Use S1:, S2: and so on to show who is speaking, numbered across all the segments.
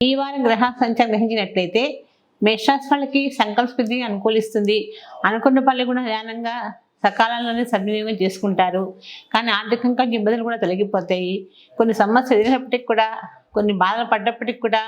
S1: ఈ వారం గ్రహ సంచారం గ్రహించినట్లయితే మేషరాశి వాళ్ళకి అనుకూలిస్తుంది. అనుకున్న పనులు కూడా ధ్యానంగా సకాలంలోనే సద్వినియోగం చేసుకుంటారు. కానీ ఆర్థికంగా ఇబ్బందులు కూడా తొలగిపోతాయి. కొన్ని సమస్యలు ఎదిగినప్పటికి కూడా కొన్ని బాధలు పడ్డప్పటికి కూడా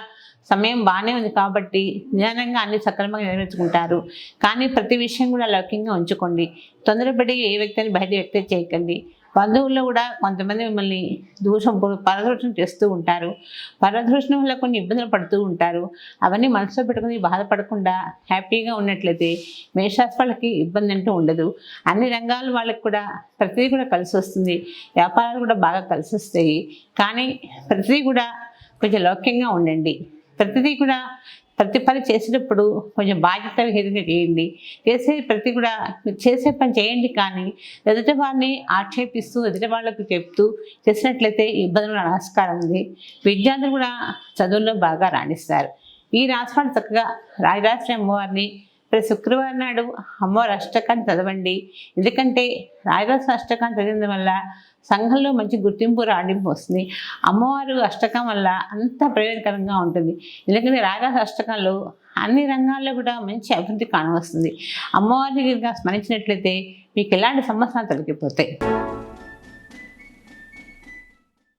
S1: సమయం బాగానే ఉంది కాబట్టి నిదానంగా అన్ని సక్రమంగా నెరవేర్చుకుంటారు కానీ ప్రతి విషయం కూడా లౌకికంగా ఉంచుకోండి. తొందరపడి ఏ వ్యక్తిని బయట వ్యక్తి చేయకండి. బంధువుల్లో కూడా కొంతమంది మిమ్మల్ని దూషం పరదూషణ చేస్తూ ఉంటారు. పరదూషణ వల్ల కొన్ని ఇబ్బందులు పడుతూ ఉంటారు. అవన్నీ మనసులో పెట్టుకుని బాధపడకుండా హ్యాపీగా ఉన్నట్లయితే మేషాస్ వాళ్ళకి ఇబ్బంది అంటూ ఉండదు. అన్ని రంగాల వాళ్ళకి కూడా ప్రతిదీ కూడా కలిసి వస్తుంది. వ్యాపారాలు కూడా బాగా కలిసి వస్తాయి. కానీ ప్రతిదీ కూడా కొంచెం లౌక్యంగా ఉండండి. ప్రతిదీ కూడా ప్రతి పని చేసేటప్పుడు కొంచెం బాధ్యత విహితంగా చేయండి. చేసే ప్రతి కూడా మీరు చేసే పని చేయండి కానీ ఎదుటి వారిని ఆక్షేపిస్తూ ఎదుటి వాళ్ళకు చెప్తూ చేసినట్లయితే ఇబ్బందులు నమస్కారం ఉంది. విద్యార్థులు కూడా చదువుల్లో బాగా రాణిస్తారు. ఈ రాశి చక్కగా రాజరాశ్రీ అమ్మవారిని ప్రతి శుక్రవారం నాడు అమ్మవారి అష్టకాన్ని చదవండి. ఎందుకంటే రాజరాశ్రీ అష్టకాన్ని చదివిన వల్ల సంఘంలో మంచి గుర్తింపు రాణింపు వస్తుంది. అమ్మవారు అష్టకం వల్ల అంత ప్రయోజనకరంగా ఉంటుంది. ఎందుకంటే రాజరాశ్రీ అష్టకంలో అన్ని రంగాల్లో కూడా మంచి అభివృద్ధి కానవస్తుంది. అమ్మవారిని కనుక స్మరించినట్లయితే మీకు ఎలాంటి సమస్యలు తొలగిపోతాయి?